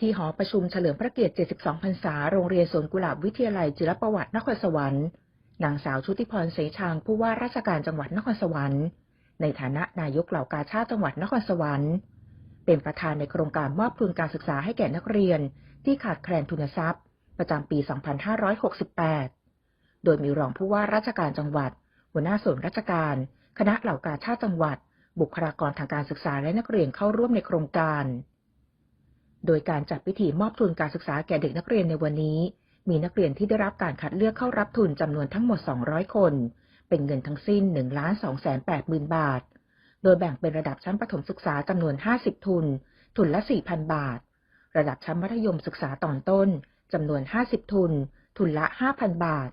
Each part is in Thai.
ที่หอประชุมเฉลิมพระเกียรติ 72 พรรษา โรงเรียนสวนกุหลาบวิทยาลัยจิรประวัตินครสวรรค์ นางสาวชุติพรเสชางผู้ว่าราชการจังหวัดนครสวรรค์ ในฐานะนายกเหล่ากาชาติจังหวัดนครสวรรค์ เป็นประธานในโครงการมอบทุนการศึกษาให้แก่นักเรียน ที่ขาดแคลนทุนทรัพย์ ประจำปี 2568 โดยมีรองผู้ว่าราชการจังหวัด หัวหน้าส่วนราชการ คณะเหล่ากาชาติจังหวัด บุคลากรทางการศึกษาและนักเรียนเข้าร่วมในโครงการ โดยการจัดพิธีมอบทุนการศึกษาแก่เด็กนักเรียนในวันนี้ มีนักเรียนที่ได้รับการคัดเลือกเข้ารับทุนจำนวนทั้งหมด 200 คน เป็นเงินทั้งสิ้น1 2 8 0 0 0 0บาท โดยแบ่งเป็นระดับชั้นประถมศึกษาจำนวน 50 ทุน ทุนละ 4,000 บาท ระดับชั้นมัธยมศึกษาตอนต้นจำนวน 50 ทุน ทุนละ 5,000 บาท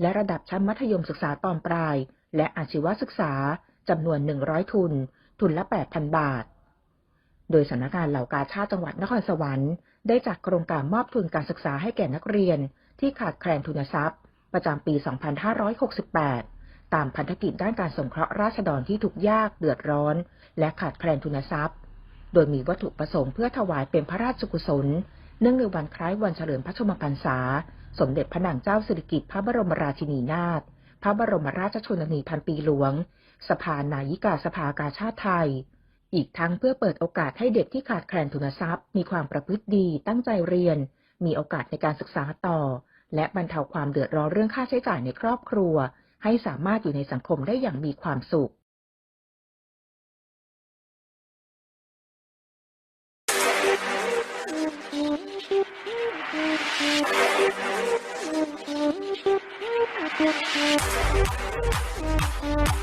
และระดับชั้นมัธยมศึกษาตอนปลาย และอาชีวศึกษาจำนวน 100 ทุน ทุนละ 8,000 บาท โดยสำนักงานเหล่ากาชาติจังหวัดนครสวรรค์ได้จัดโครงการมอบทุนการศึกษาให้แก่นักเรียน ที่ขาดแคลนทุนทรัพย์ ประจำปี 2568 ตามพันธกิจด้านการสงเคราะห์ราษฎรที่ทุกยากเดือดร้อน และขาดแคลนทุนทรัพย์ โดยมีวัตถุประสงค์เพื่อถวายเป็นพระราชกุศล เนื่องในวันคล้ายวันเฉลิมพระชนมพรรษา สมเด็จพระนางเจ้าสิริกิติ์พระบรมราชินีนาถ พระบรมราชชนนีพันปีหลวง สภานายิกาสภากาชาติไทย อีกทั้งเพื่อเปิดโอกาสให้เด็กที่ขาดแคลนทุนทรัพย์ มีความประพฤติดีตั้งใจเรียน มีโอกาสในการศึกษาต่อ และบรรเทาความเดือดร้อนเรื่องค่าใช้จ่ายในครอบครัว ให้สามารถอยู่ในสังคมได้อย่างมีความสุข Thank you.